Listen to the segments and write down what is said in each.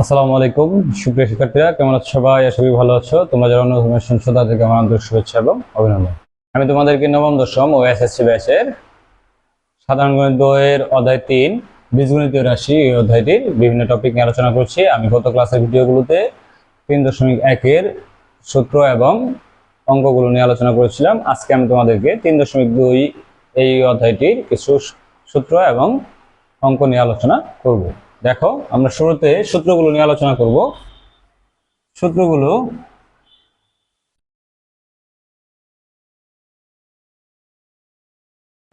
আসসালামু আলাইকুম। সুপ্রিয় শিক্ষার্থীরা, কেমন আছো সবাই? করি ভালো আছো। তোমরা যারা অন্য ধর্মের শুনছো, তাদেরকে আমার আন্তরিক শুভেচ্ছা এবং অভিনন্দন। আমি তোমাদেরকে নবম, দশম ও এসএসসি ব্যাচের সাধারণ গণিত এর অধ্যায় তিন বীজগণিতীয় রাশি এই অধ্যায়টির বিভিন্ন টপিক নিয়ে আলোচনা করছি। আমি গত ক্লাসের ভিডিওগুলোতে তিন দশমিক একের সূত্র এবং অঙ্কগুলো নিয়ে আলোচনা করেছিলাম। আজকে আমি তোমাদেরকে তিন দশমিক দুই এই অধ্যায়টির কিছু সূত্র এবং অঙ্ক নিয়ে আলোচনা করব। দেখো, আমরা শুরুতে সূত্রগুলো নিয়ে আলোচনা করব। সূত্রগুলো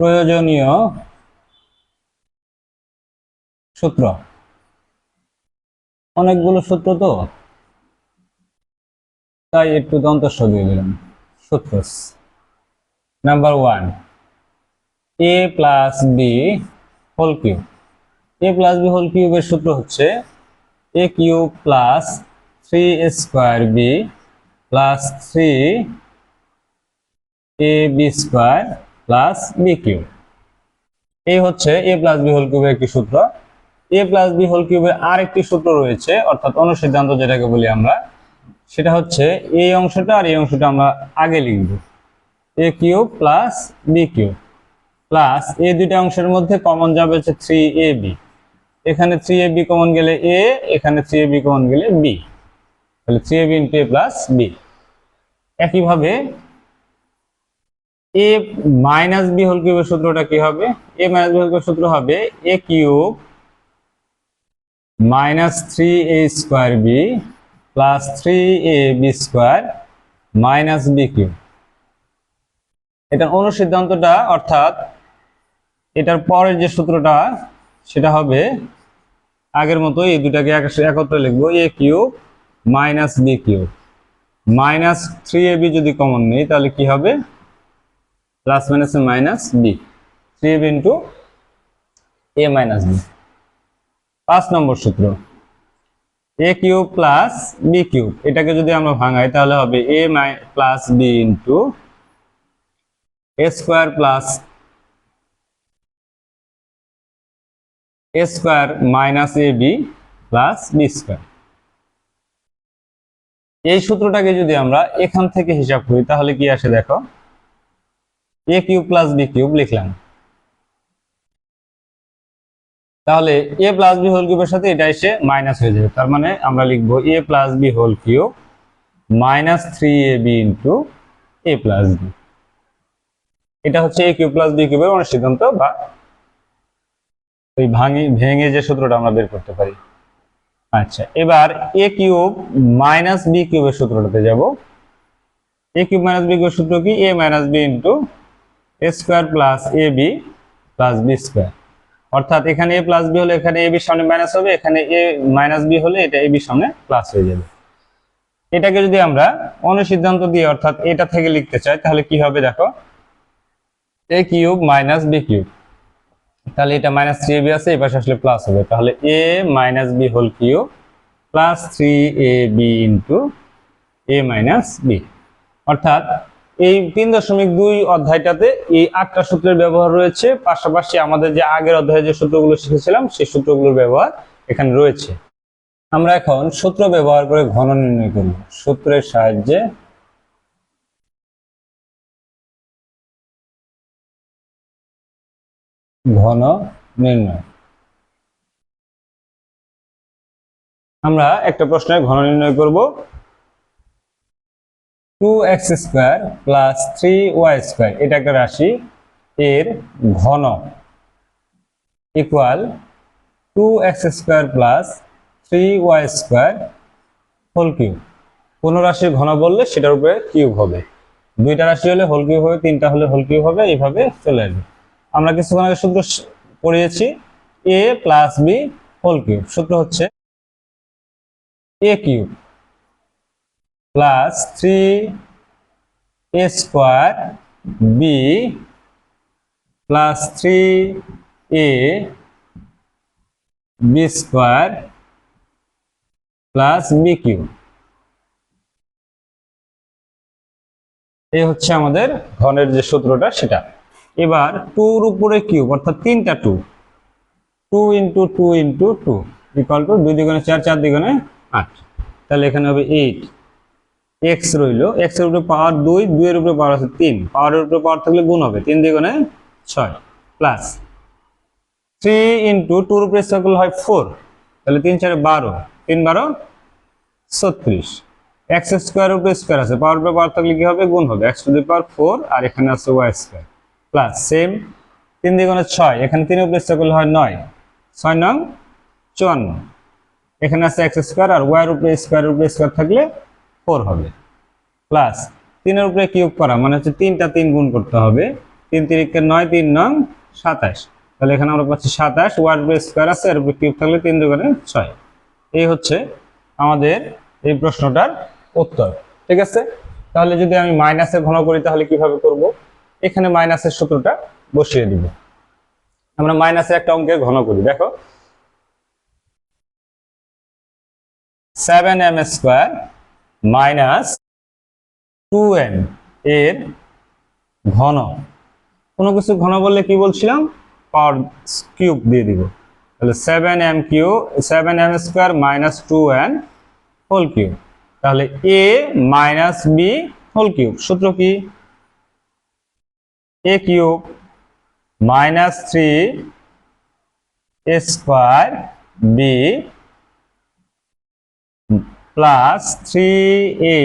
প্রয়োজনীয় সূত্র। অনেকগুলো সূত্র তো। তাই একটু দন্তস্ব দিয়ে দিলাম। সূত্র number one A plus B whole cube A plus B whole কিউবের সূত্র হচ্ছে A cube plus three square B plus three A B square plus B cube এই হচ্ছে এ প্লাস বি হোল কিউবের একটি সূত্র। এ প্লাস বি হোল কিউবের আর একটি সূত্র রয়েছে, অর্থাৎ অনুসিদ্ধান্ত যেটাকে বলি আমরা, সেটা হচ্ছে এই অংশটা আর এই অংশটা আমরা আগে লিখব। A cube plus B cube plus এই দুইটা অংশের মধ্যে কমন যাবে হচ্ছে থ্রি এ বি এখানে থ্রি এ বি কমন গেলে এ এখানে থ্রি এ বি কমন গেলে বি তাহলে three A B into A plus B একইভাবে এ মাইনাস বি হোল কিউবের সূত্রটা কি হবে? এ মাইনাস বি হোল কিউবের সূত্র হবে A cube minus three A square B plus three A B square minus B cube এটার অনুসিদ্ধান্তটা, অর্থাৎ এটার পরের যে সূত্রটা, সেটা হবে আগের মতো এই দুটাকে এক- একত্রে লিখব, A cube minus B cube. Minus three A B যদি কমন নেই, তাহলে কি হবে? Plus minus minus B. Three A B into A minus B. পাঁচ নম্বর সূত্র। A cube plus B cube. এটাকে যদি আমরা ভাঙাই, তাহলে হবে A my plus B into A square plus A square minus A B plus B square এই সূত্রটাকে যদি আমরা এখান থেকে হিসাব করি, তাহলে কি আসে দেখো? A cube plus B cube লিখলাম। তাহলে এ প্লাস বি হোল কিউবের সাথে এটা এসে মাইনাস হয়ে যাবে। তার মানে আমরা লিখব A plus B whole cube minus three A B into A plus B এটা হচ্ছে এ কিউব প্লাস বি কিউবের অনেক সিদ্ধান্ত বা ওই ভাঙি, ভেঙে যে সূত্রটা আমরা বের করতে পারি। আচ্ছা এবার এ কিউব মাইনাস বি কিউবের সূত্রটাতে যাব। এ কিউব মাইনাস বি কিউবের সূত্র কি? A minus B into A square plus A B plus B square অর্থাৎ এখানে এ প্লাস বি হলে এখানে এ বির সামনে মাইনাস হবে, এখানে এ মাইনাস বি হলে এটা এ বির সামনে প্লাস হয়ে যাবে। এটাকে যদি আমরা অনুসিদ্ধান্ত দিয়ে অর্থাৎ এটা থেকে লিখতে চাই, তাহলে কি হবে দেখো? A cube minus B cube. তাহলে এটা মাইনাস থ্রি বি আছে, এই পাশে আসলে প্লাস হবে। তাহলে A minus B whole cube plus three A B into A minus B অর্থাৎ এই তিন দশমিক দুই অধ্যায়টাতে এই আটটা সূত্রের ব্যবহার রয়েছে, পাশাপাশি আমাদের যে আগের অধ্যায়ে যে সূত্রগুলো শিখেছিলাম, সেই সূত্রগুলোর ব্যবহার এখানে রয়েছে। আমরা এখন সূত্র ব্যবহার করে ঘন নির্ণয় করব। সূত্রের সাহায্যে ঘন নির্ণয়। আমরা একটা প্রশ্নের ঘন নির্ণয় করব। Two X square plus three Y square এটা একটা রাশি। এর ঘন equal to X square plus three Y square whole cube কোনো রাশির ঘন বললে সেটার উপরে কিউব হবে। দুইটা রাশি হলে হোল কিউব হবে, তিনটা হলে হোল কিউব হবে, এইভাবে চলে আসবে। আমরা কিছুক্ষণ আগে সূত্র পড়িয়েছি A plus B whole cube সূত্র হচ্ছে A cube plus three A square B plus three A B square plus B cube এই হচ্ছে আমাদের ঘনের যে সূত্রটা, সেটা। এবার টুর উপরে কিউব অর্থাৎ তিনটা two two into two into two equal to দুই দ্বিগুণে চার চার দ্বিগুণে আট। তাহলে এখানে হবে এইট এক্স রইল এক্সের উপরে পাওয়ার দুই, দুইয়ের উপরে পাওয়ার আছে তিন। পাওয়ারের উপরে পাওয়ার থাকলে গুণ হবে, তিন দ্বিগুণে ছয় প্লাস থ্রি ইন্টু টুর উপরে স্কোয়ার করলে হয় ফোর তাহলে তিন, চারে বারো, তিন, বারো, ছত্রিশ। এক্স স্কোয়ার উপরে স্কোয়ার আছে পাওয়ার উপরে পাওয়ার থাকলে কি হবে? গুণ হবে X to the power four আর এখানে আছে ওয়াই স্কোয়ার প্লাস সেম তিন দ্বিগুণে ছয়, এখানে তিন স্কোয়ার করলে হয় নয়। ছয় নং চুয়ান্ন। এখানে আছে এক্স স্কোয়ার আর ওয়ার উপরে স্কোয়ারের উপরে স্কোয়ার থাকলে ফোর হবে। প্লাস তিনের উপরে কিউব করা মানে হচ্ছে তিনটা তিন গুণ করতে হবে। তিন তিরিকে নয়, তিন নং সাতাশ। তাহলে এখানে আমরা পাচ্ছি সাতাশ ওয়ার উপরে স্কোয়ার আছে, এর উপরে কিউব থাকলে তিন দুগুণে ছয়। এই হচ্ছে আমাদের এই প্রশ্নটার উত্তর। ঠিক আছে? তাহলে যদি আমি মাইনাসের ঘন করি, তাহলে কীভাবে করব? এখানে মাইনাসের সূত্রটা বসিয়ে দিব। আমরা মাইনাসের একটা অঙ্কের ঘন করি, দেখো। Seven M square minus two M এর ঘন। কোনো কিছু ঘন বললে কি বলছিলাম? পাওয়ার কিউব দিয়ে দিব। তাহলে seven M cube seven M square minus two N whole cube. তাহলে A minus B whole cube. সূত্র কি? A cube minus three square B plus three A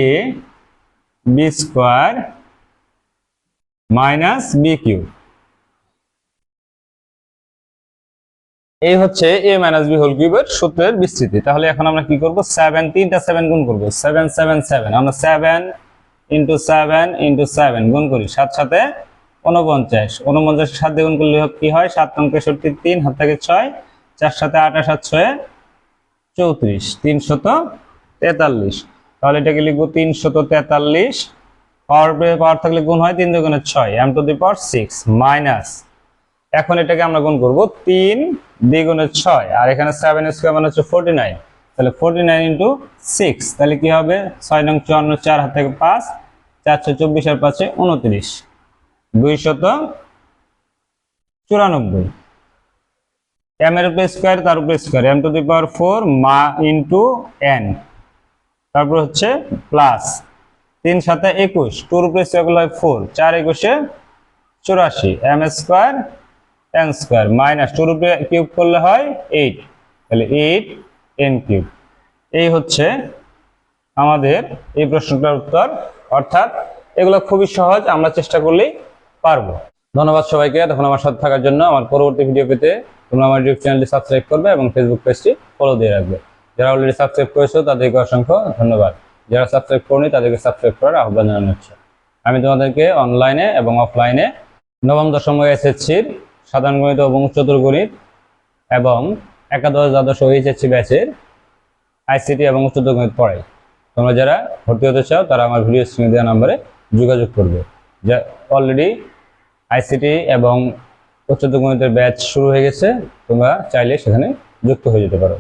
B square minus B cube এই হচ্ছে এ minus B whole কিউবের সূত্রের বিস্তৃতি। তাহলে এখন আমরা কি করব? সেভেন তিনটা সেভেন গুণ করব। সেভেন সেভেন সেভেন আমরা seven into seven into seven গুণ করি। সাত সাথে উনপঞ্চাশ উনপঞ্চাশ সাত দিয়ে গুণ করলে কি হয়? সাত নং তেষট্টি তিন, হাত থেকে ছয়। চার সাথে আঠাশ সাত ছয়, চৌত্রিশ। তিনশত তেতাল্লিশ। তাহলে এটাকে লিখব তিনশত তেতাল্লিশ। পাওয়ার পাওয়ার থাকলে গুণ হয় তিন দুগুণে ছয়। M to the power six, minus. এখন এটাকে আমরা গুণ করব তিন দ্বিগুণে ছয়। আর এখানে সেভেন স্কোয়ার মানে হচ্ছে ফোরটি নাইন তাহলে ফোরটি নাইন ইন্টু সিক্স তাহলে কি হবে? ছয় নং চুয়ান্ন চার হাত থেকে পাঁচ, চারশো চব্বিশ আর পাঁচে উনত্রিশ দুইশত চুরানব্বই। এম এর স্কোয়ার তার উপরে স্কোয়ার এম টু ফোর মা এন তারপর হচ্ছে প্লাস একুশ টুর উপরে ফোর চার একুশে চুরাশি। এম স্কোয়ার স্কোয়ার মাইনাস করলে হয় এইট এইট এন এই হচ্ছে আমাদের এই প্রশ্নটার উত্তর। অর্থাৎ এগুলো খুবই সহজ, আমরা চেষ্টা করলেই পারব। ধন্যবাদ সবাইকে। তখন আমার সাথে থাকার জন্য আমার পরবর্তী ভিডিও পেতে তোমরা আমার ইউটিউব চ্যানেলটি সাবস্ক্রাইব করবে এবং ফেসবুক পেজটি ফলো দিয়ে রাখবে। যারা অলরেডি সাবস্ক্রাইব করেছ, তাদেরকে অসংখ্য ধন্যবাদ। যারা সাবস্ক্রাইব করনি, তাদেরকে সাবস্ক্রাইব করার আহ্বান জানানো হচ্ছে। আমি তোমাদেরকে অনলাইনে এবং অফলাইনে নবম, দশম এসএসসির সাধারণ গণিত এবং উচ্চতর গণিত এবং একাদশ, দ্বাদশ এইচএসসি ব্যাচের আইসিটি এবং উচ্চতর গণিত পড়াই। তোমরা যারা ভর্তি হতে চাও, তারা আমার ভিডিও স্ক্রিনে দেওয়া নাম্বারে যোগাযোগ করবে। যা অলরেডি আইসিটি এবং উচ্চতর গণিতের ব্যাচ শুরু হয়ে গেছে। তোমরা চাইলে সেখানে যুক্ত হয়ে যেতে পারো।